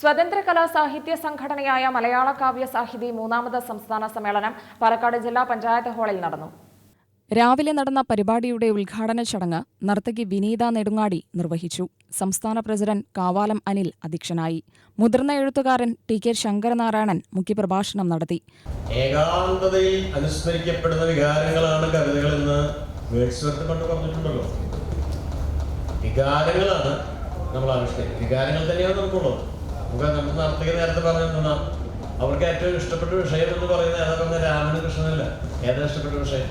സ്വതന്ത്ര കലാ സാഹിത്യ സംഘടനയായ മലയാള കാവ്യ സാഹിതി മൂന്നാമത് സംസ്ഥാന സമ്മേളനം പാലക്കാട് ജില്ലാ പഞ്ചായത്ത് ഹാളിൽ നടന്നു. രാവിലെ നടന്ന പരിപാടിയുടെ ഉദ്ഘാടന ചടങ്ങ് നർത്തകി വിനീത നെടുങ്ങാടി നിർവഹിച്ചു. സംസ്ഥാന പ്രസിഡന്റ് കാവാലം അനിൽ അധ്യക്ഷനായി. മുതിർന്ന എഴുത്തുകാരൻ ടി കെ ശങ്കരനാരായണൻ മുഖ്യപ്രഭാഷണം നടത്തി. ഏകാന്തതയിൽ അനുസ്മരിക്കപ്പെടുന്ന വികാരങ്ങളാണ് കവിതകളെന്ന് പറഞ്ഞിട്ടുണ്ടല്ലോ. വികാരങ്ങളാണ് നമ്മൾ ആവിഷ്കരിക്കുന്നത്. വികാരങ്ങൾ തന്നെയാണ് നമുക്കുള്ളത്. നമുക്ക് നർത്തക നേരത്തെ പറഞ്ഞിട്ടുണ്ടാ അവർക്ക് ഏറ്റവും ഇഷ്ടപ്പെട്ട വിഷയം എന്ന് പറയുന്നത് ഏതാ പറഞ്ഞ രാമന് കൃഷ്ണനല്ല ഏതാ ഇഷ്ടപ്പെട്ട വിഷയം?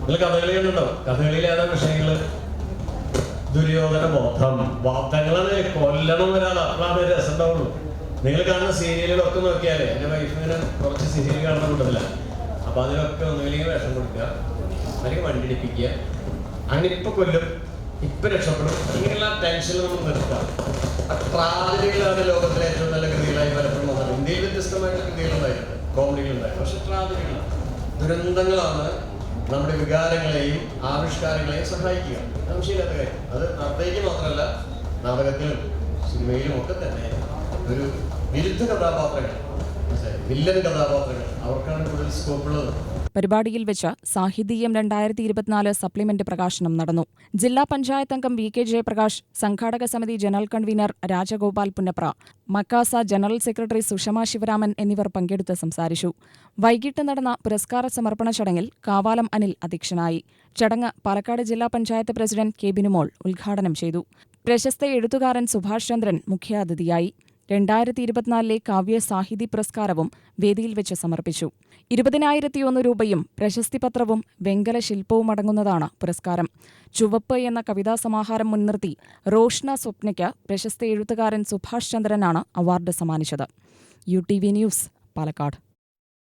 നിങ്ങൾ കഥകളി കണ്ടുണ്ടോ കഥകളിയിൽ ഏതാ വിഷയങ്ങൾ? ദുര്യോധന ബോധം. വാർത്തകളെ കൊല്ലണം ഒരാൾ അപ്പോഴാണ് രസം ഉണ്ടാവുള്ളൂ നിങ്ങൾ കാണുന്ന സീരിയലുകളൊക്കെ നോക്കിയാലേ എന്റെ വൈഫിന് കുറച്ച് സീരിയൽ കാണുന്ന കൂട്ടത്തില്ല അപ്പൊ അതിലൊക്കെ ഒന്നുമില്ലെങ്കിൽ വേഷം കൊടുക്കുക. അല്ലെങ്കിൽ വണ്ടി ഇടിപ്പിക്കുക. അങ്ങനെ ഇപ്പൊ കൊല്ലും. ഇപ്പൊ രക്ഷപ്പെടും. ഇങ്ങനെയുള്ള ടെൻഷനിൽ നമ്മൾ നിർത്താം. ട്രാജഡികളാണ് ലോകത്തിലെ വ്യത്യസ്തമായിട്ടുള്ള കൃതികളുണ്ടായിട്ടുണ്ട് കോമഡികളുണ്ടായിരുന്നു. പക്ഷെ ദുരന്തങ്ങളാണ് നമ്മുടെ വികാരങ്ങളെയും ആവിഷ്കാരങ്ങളെയും സഹായിക്കുക. സംശയമില്ലാത്ത കാര്യം. അത് നർത്തയ്ക്ക് മാത്രമല്ല നാടകത്തിലും സിനിമയിലും ഒക്കെ തന്നെ ഒരു വിരുദ്ധ കഥാപാത്രങ്ങൾ? വില്ലൻ കഥാപാത്രങ്ങൾ. അവർക്കാണ് കൂടുതൽ സ്കോപ്പുള്ളത് പരിപാടിയിൽ വെച്ച് സാഹിതീയം രണ്ടായിരത്തി ഇരുപത്തിനാല് സപ്ലിമെന്റ് പ്രകാശനം നടന്നു. ജില്ലാ പഞ്ചായത്ത് അംഗം വി കെ ജയപ്രകാശ് സംഘാടക സമിതി ജനറൽ കൺവീനർ രാജഗോപാൽ പുന്നപ്ര മക്കാസ ജനറൽ സെക്രട്ടറി സുഷമ ശിവരാമൻ എന്നിവർ പങ്കെടുത്ത് സംസാരിച്ചു. വൈകിട്ട് നടന്ന പുരസ്കാര സമർപ്പണ ചടങ്ങിൽ കാവാലം അനിൽ അധ്യക്ഷനായി. ചടങ്ങ് പാലക്കാട് ജില്ലാ പഞ്ചായത്ത് പ്രസിഡന്റ് കെ ബിനുമോൾ ഉദ്ഘാടനം ചെയ്തു. പ്രശസ്ത എഴുത്തുകാരൻ സുഭാഷ് ചന്ദ്രൻ മുഖ്യാതിഥിയായി. രണ്ടായിരത്തി ഇരുപത്തിനാലിലെ കാവ്യ സാഹിതി പുരസ്കാരവും വേദിയിൽ വെച്ച് സമർപ്പിച്ചു. ഇരുപതിനായിരത്തിയൊന്ന് രൂപയും പ്രശസ്തിപത്രവും വെങ്കല ശില്പവും അടങ്ങുന്നതാണ് പുരസ്കാരം. ചുവപ്പ് എന്ന കവിതാ സമാഹാരം മുൻനിർത്തി റോഷ്ന സ്വപ്നയ്ക്ക് പ്രശസ്ത എഴുത്തുകാരൻ സുഭാഷ് ചന്ദ്രനാണ് അവാർഡ് സമ്മാനിച്ചത്. U T V news Palakkad.